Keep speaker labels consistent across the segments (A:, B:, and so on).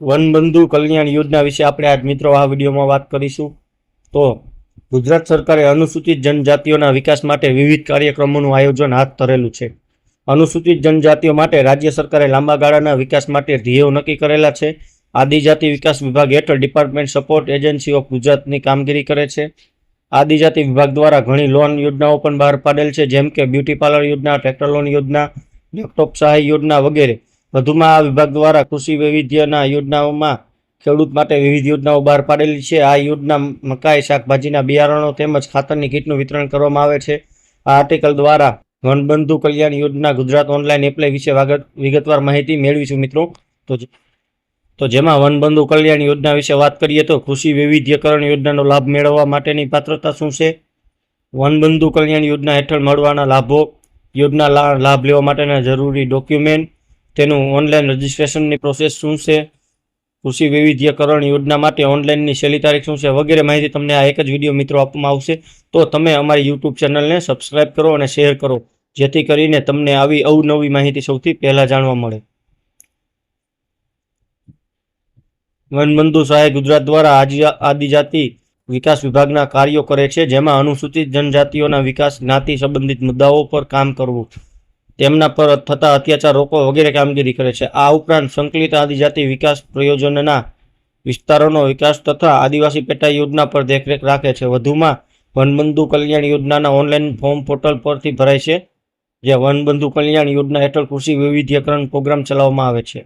A: વનબંધુ કલ્યાણ યોજના વિશે આપણે આજ મિત્રો આ વિડીયોમાં વાત કરીશું. તો ગુજરાત સરકારે અનુસૂચિત જનજાતિઓના વિકાસ માટે વિવિધ કાર્યક્રમોનું આયોજન હાથ ધરેલું છે. અનુસૂચિત જનજાતિઓ માટે રાજ્ય સરકારે લાંબા ગાળાના વિકાસ માટે ધ્યેયો નક્કી કરેલા છે. આદિજાતિ વિકાસ વિભાગ હેઠળ ડિપાર્ટમેન્ટ સપોર્ટ એજન્સી ઓફ ગુજરાતની કામગીરી કરે છે. આદિજાતિ વિભાગ દ્વારા ઘણી લોન યોજનાઓ પણ બહાર પાડેલ છે, જેમ કે બ્યુટી પાર્લર યોજના, ટ્રેક્ટર લોન યોજના લેપટોપ સહાય યોજના વગેરે. વધુમાં આ વિભાગ દ્વારા કૃષિ વૈવિધ્યના યોજનાઓમાં ખેડૂત માટે વિવિધ યોજનાઓ બહાર પાડેલી છે. આ યોજના મકાઈ, શાકભાજીના બિયારણો તેમજ ખાતરની કીટનું વિતરણ કરવામાં આવે છે. આ આર્ટિકલ દ્વારા વનબંધુ કલ્યાણ યોજના ગુજરાત ઓનલાઈન એપ્લાય વિશે વિગતવાર માહિતી મેળવીશું મિત્રો. તો તો જેમાં વનબંધુ કલ્યાણ યોજના વિશે વાત કરીએ તો કૃષિ વૈવિધ્યકરણ યોજનાનો લાભ મેળવવા માટેની પાત્રતા શું છે? વનબંધુ કલ્યાણ યોજના હેઠળ મળવાના લાભો, યોજના લાભ લેવા માટેના જરૂરી ડોક્યુમેન્ટ તેનું ઓનલાઈન રજિસ્ટ્રેશનની પ્રોસેસ શું છે? કૃષિ વૈવિધ્યકરણ યોજના માટે ઓનલાઈનની છેલ્લી તારીખ શું છે? વગેરે માહિતી તમને આ એક જ વીડિયો મિત્રો આપવામાં આવશે. તો તમે અમારી યુટ્યુબ ચેનલને સબસ્ક્રાઇબ કરો અને શેર કરો. જેથી કરીને તમને આવી અવનવી માહિતી સૌથી પહેલાં જાણવા મળે. વનબંધુ સહાય ગુજરાત દ્વારા આદિજાતિ વિકાસ વિભાગના કાર્યો કરે છે, જેમાં અનુસૂચિત જનજાતિઓના વિકાસ, જ્ઞાતિ સંબંધિત મુદ્દાઓ પર કામ કરવું. તેમના પર થતા અત્યાચાર રોકવા વગેરે કામગીરી કરે છે. આ ઉપરાંત સંકલિત આદિજાતિ વિકાસ પ્રયોજનના વિસ્તારોનો વિકાસ તથા આદિવાસી પેટા યોજના પર દેખરેખ રાખે છે. વધુમાં વનબંધુ કલ્યાણ યોજનાના ઓનલાઈન ફોર્મ પોર્ટલ પરથી ભરાય છે જે વનબંધુ કલ્યાણ યોજના હેઠળ કૃષિ વૈવિધ્યકરણ પ્રોગ્રામ ચલાવવામાં આવે છે.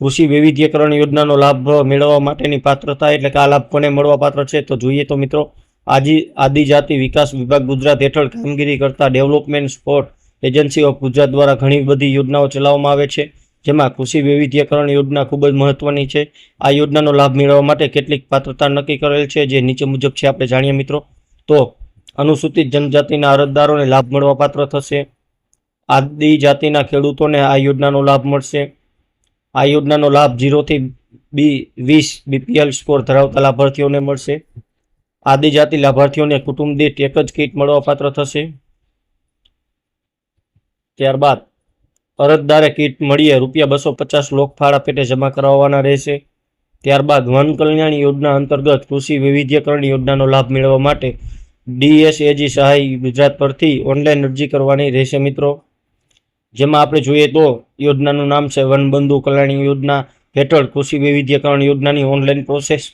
A: કૃષિ વૈવિધ્યકરણ યોજનાનો લાભ મેળવવા માટેની પાત્રતા એટલે કે આ લાભ કોને મળવા પાત્ર છે, તો જોઈએ તો મિત્રો, આજી આદિજાતિ વિકાસ વિભાગ ગુજરાત હેઠળ કામગીરી કરતા development sport agency of Gujarat દ્વારા ઘણી બધી યોજનાઓ ચલાવવામાં આવે છે. જેમાં કૃષિ વૈવિધ્યકરણ યોજના ખૂબ જ મહત્વની છે. આ યોજનાનો લાભ મેળવવા માટે કેટલીક પાત્રતા નક્કી કરેલ છે, જે નીચે મુજબ છે, આપણે જાણીએ મિત્રો. તો, અનુસૂચિત જનજાતિના અરજદારોને લાભ મળવા પાત્ર થશે. આદિજાતિના ખેડૂતોને આ યોજનાનો લાભ મળશે. આ યોજનાનો લાભ જીરોથી બી વીસ બીપીએલ સ્કોર ધરાવતા લાભાર્થીઓને મળશે. આદિજાતિ લાભાર્થીઓને કુટુંબ દીઠ એક જ કીટ મળવા પાત્ર થશે. ત્યારબાદ અરજદારે કીટ મળીએ, રૂપિયા બસો પચાસ લોકફાળા પેટે જમા કરાવવાના રહેશે. ત્યારબાદ વન કલ્યાણ યોજના અંતર્ગત કૃષિ વૈવિધ્યકરણ યોજનાનો લાભ મેળવવા માટે ડીએસએજી સહાય ગુજરાત પરથી ઓનલાઈન અરજી કરવાની રહેશે મિત્રો. જેમાં આપણે જોઈએ તો યોજનાનું નામ છે વનબંધુ કલ્યાણ યોજના હેઠળ કૃષિ વૈવિધ્યકરણ યોજનાની ઓનલાઈન પ્રોસેસ.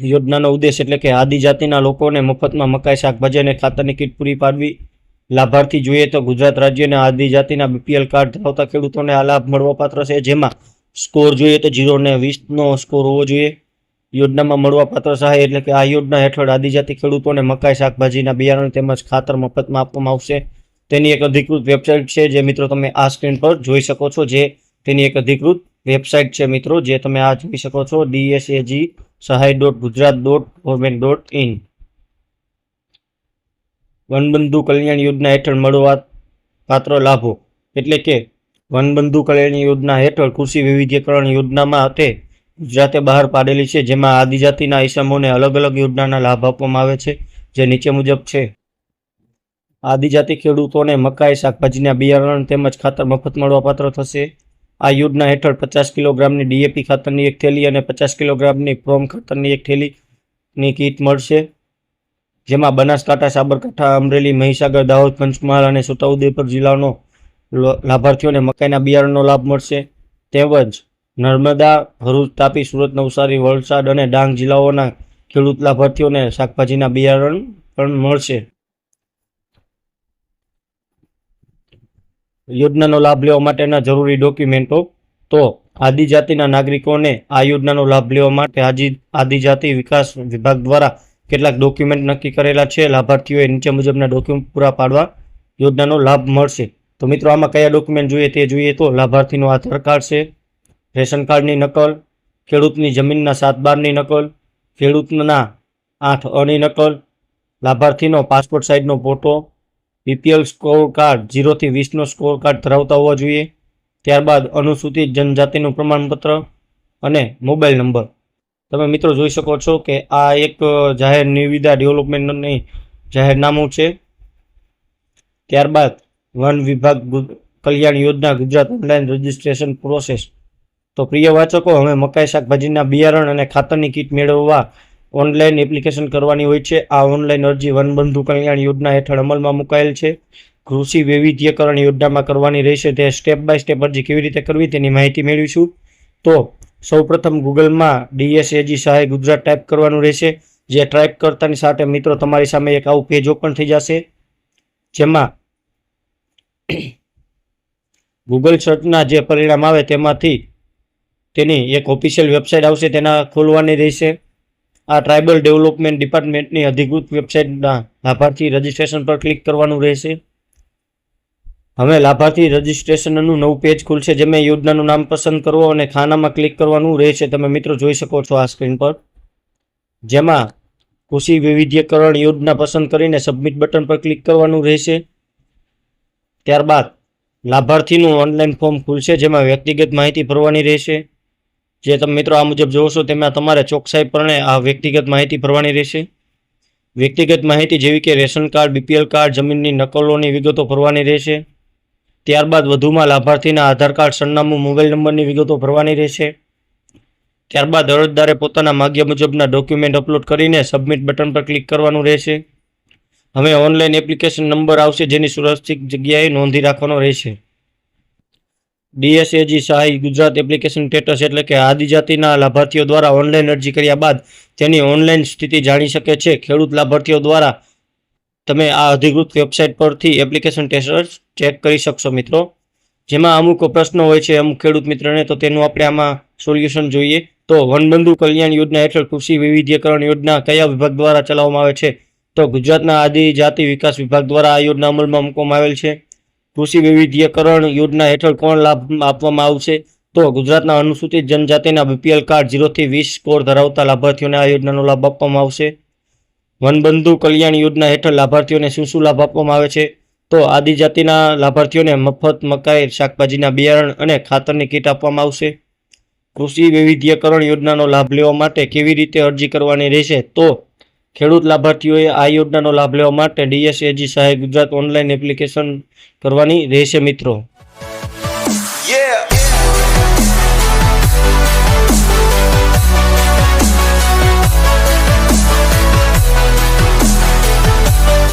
A: યોજનાનો ઉદ્દેશ એટલે કે આદિજાતિના લોકોને મફતમાં મકાઈ, શાકભાજી અને ખાતરની કીટ પૂરી પાડવી. લાભાર્થી જોઈએ તો ગુજરાત રાજ્યના આદિજાતિના બીપીએલ કાર્ડ ધરાવતા ખેડૂતોને આ લાભ મળવાપાત્ર છે. જેમાં સ્કોર જોઈએ તો જીરો ને વીસનો સ્કોર હોવો જોઈએ. યોજનામાં મળવાપાત્ર સહાય એટલે કે આ યોજના હેઠળ આદિજાતિ ખેડૂતોને મકાઈ, શાકભાજીના બિયારણ તેમજ ખાતર મફતમાં આપવામાં આવશે. તેની એક અધિકૃત વેબસાઇટ છે જે મિત્રો તમે આ સ્ક્રીન પર જોઈ શકો છો. જે તેની એક અધિકૃત વેબસાઇટ છે મિત્રો, જે તમે આ જોઈ શકો છો. ડીએસએજી સહાય dot Gujarat dot government dot in. વનબંધુ કલ્યાણ યોજના હેઠળ મળવા પાત્ર લાભો. એટલે કે વનબંધુ કલ્યાણ યોજના હેઠળ કૃષિ વૈવિધ્યકરણ યોજનામાં તે ગુજરાતે બહાર પાડેલી છે, જેમાં આદિજાતિના ઈસમોને અલગ અલગ યોજનાના લાભ આપવામાં આવે છે, જે નીચે મુજબ છે. આદિજાતિ ખેડૂતોને મકાઈ, શાકભાજીના બિયારણ તેમજ ખાતર મફત મળવાપાત્ર થશે. આ યોજના હેઠળ પચાસ કિલોગ્રામની ડીએપી ખાતરની એક થેલી અને પચાસ કિલોગ્રામની પ્રોમ ખાતરની એક થેલીની કીટ મળશે. જેમાં બનાસકાંઠા, સાબરકાંઠા, અમરેલી, મહીસાગર, દાહોદ, પંચમહાલ અને છોટાઉદેપુર જિલ્લાનો લાભાર્થીઓને મકાઈના બિયારણનો લાભ મળશે. તેમજ નર્મદા, ભરૂચ, તાપી, સુરત, નવસારી, વલસાડ અને ડાંગ જિલ્લાઓના ખેડૂત લાભાર્થીઓને શાકભાજીના બિયારણ પણ મળશે. યોજનાનો લાભ લેવા માટેના જરૂરી ડોક્યુમેન્ટો તો આદિજાતિના નાગરિકોને આ યોજનાનો લાભ લેવા માટે આદિજાતિ વિકાસ વિભાગ દ્વારા કેટલાક ડોક્યુમેન્ટ નક્કી કરેલા છે. લાભાર્થીઓએ નીચે મુજબના ડોક્યુમેન્ટ પૂરા પાડવા યોજનાનો લાભ મળશે. તો મિત્રો, આમાં કયા ડોક્યુમેન્ટ જોઈએ તે જોઈએ તો લાભાર્થીનો આધાર કાર્ડ છે, રેશન કાર્ડની નકલ, ખેડૂતની જમીનના સાત બારની નકલ, ખેડૂતના આઠ અની નકલ, લાભાર્થીનો પાસપોર્ટ સાઇઝનો ફોટો બીપીએલ સ્કોર કાર્ડ જીરોથી વીસનો સ્કોર કાર્ડ ધરાવતા હોવા જોઈએ. ત્યારબાદ અનુસૂચિત જનજાતિનું પ્રમાણપત્ર અને મોબાઈલ નંબર તમે મિત્રો જોઈ શકો છો કે આ એક જાહેર નિવિદા ડેવલપમેન્ટની જાહેરનામું છે. ત્યારબાદ વન વિભાગ કલ્યાણ યોજના ગુજરાત ઓનલાઈન રજિસ્ટ્રેશન પ્રોસેસ. તો પ્રિય વાચકો, હવે મકાઈ શાકભાજીના બિયારણ અને ખાતરની કીટ મેળવવા ઓનલાઈન એપ્લિકેશન કરવાની હોય છે. આ ઓનલાઈન અરજી વનબંધુ કલ્યાણ યોજના હેઠળ અમલમાં મુકાયેલ છે. કૃષિ વૈવિધ્યકરણ યોજનામાં કરવાની રહેશે. તે સ્ટેપ બાય સ્ટેપ અરજી કેવી રીતે કરવી તેની માહિતી મેળવીશું. તો સૌપ્રથમ ગૂગલમાં ડીએસએજી સહાય ગુજરાત ટાઈપ કરવાનું રહેશે, જે ટાઈપ કરતાની સાથે મિત્રો તમારી સામે એક આવું પેજ ઓપન થઈ જશે. જેમાં ગૂગલ સર્ચના જે પરિણામ આવે તેમાંથી તેની એક ઓફિશિયલ વેબસાઇટ આવશે, તેના ખોલવાની રહેશે. આ ટ્રાઇબલ ડેવલપમેન્ટ ડિપાર્ટમેન્ટની અધિકૃત વેબસાઇટના લાભાર્થી રજિસ્ટ્રેશન પર ક્લિક કરવાનું રહેશે. હવે લાભાર્થી રજિસ્ટ્રેશનનું નવું પેજ ખુલશે જેમાં યોજનાનું નામ પસંદ કરવો અને ખાનામાં ક્લિક કરવાનું રહેશે. તમે મિત્રો જોઈ શકો છો આ સ્ક્રીન પર. જેમાં કૃષિ વૈવિધ્યકરણ યોજના પસંદ કરીને સબમિટ બટન પર ક્લિક કરવાનું રહેશે. ત્યારબાદ લાભાર્થીનું ઓનલાઈન ફોર્મ ખુલશે, જેમાં વ્યક્તિગત માહિતી ભરવાની રહેશે. જે તમે મિત્રો આ મુજબ જોશો તેમાં તમારે ચોકસાઈપણે આ વ્યક્તિગત માહિતી ભરવાની રહેશે. વ્યક્તિગત માહિતી જેવી કે રેશન કાર્ડ, બીપીએલ કાર્ડ, જમીનની નકલોની વિગતો ભરવાની રહેશે. ત્યારબાદ વધુમાં લાભાર્થીના આધાર કાર્ડ, સરનામું, મોબાઈલ નંબરની વિગતો ભરવાની રહેશે. ત્યારબાદ અરજદારે પોતાના માગ્ય મુજબના ડોક્યુમેન્ટ અપલોડ કરીને સબમિટ બટન પર ક્લિક કરવાનું રહેશે. હવે ઓનલાઈન એપ્લિકેશન નંબર આવશે જેની સુરક્ષિત જગ્યાએ નોંધી રાખવાનો રહેશે. ડીએસએજી સહાય ગુજરાત એપ્લિકેશન સ્ટેટસ એટલે કે આદિજાતિના લાભાર્થીઓ દ્વારા ઓનલાઈન અરજી કર્યા બાદ તેની ઓનલાઈન સ્થિતિ જાણી શકે છે. ખેડૂત લાભાર્થીઓ દ્વારા તમે આ અધિકૃત વેબસાઇટ પરથી એપ્લિકેશન ટેસ્ટ ચેક કરી શકશો મિત્રો. જેમાં અમુક પ્રશ્નો હોય છે, અમુક ખેડૂત મિત્રને, તો તેનું આપણે આમાં સોલ્યુશન જોઈએ. તો વનબંધુ કલ્યાણ યોજના હેઠળ કૃષિ વૈવિધ્યકરણ યોજના કયા વિભાગ દ્વારા ચલાવવામાં આવે છે? તો ગુજરાતના આદિજાતિ વિકાસ વિભાગ દ્વારા આ યોજના અમલમાં મૂકવામાં આવેલ છે. કૃષિ વૈવિધ્યકરણ યોજના હેઠળ કોણ લાભ આપવામાં આવશે? તો ગુજરાતના અનુસૂચિત જનજાતિના બીપીએલ કાર્ડ જીરોથી વીસ સ્કોર ધરાવતા લાભાર્થીઓને આ યોજનાનો લાભ આપવામાં આવશે. વનબંધુ કલ્યાણ યોજના હેઠળ લાભાર્થીઓને શું શું લાભ આપવામાં આવે છે? તો આદિજાતિના લાભાર્થીઓને મફત મકાઈ, શાકભાજીના બિયારણ અને ખાતરની કીટ આપવામાં આવશે. કૃષિ વૈવિધ્યકરણ યોજનાનો લાભ લેવા માટે કેવી રીતે અરજી કરવાની રહેશે? તો ખેડૂત લાભાર્થીઓએ આ યોજનાનો લાભ લેવા માટે ડીએસએજી સહાય ગુજરાત ઓનલાઈન એપ્લિકેશન કરવાની રહેશે મિત્રો.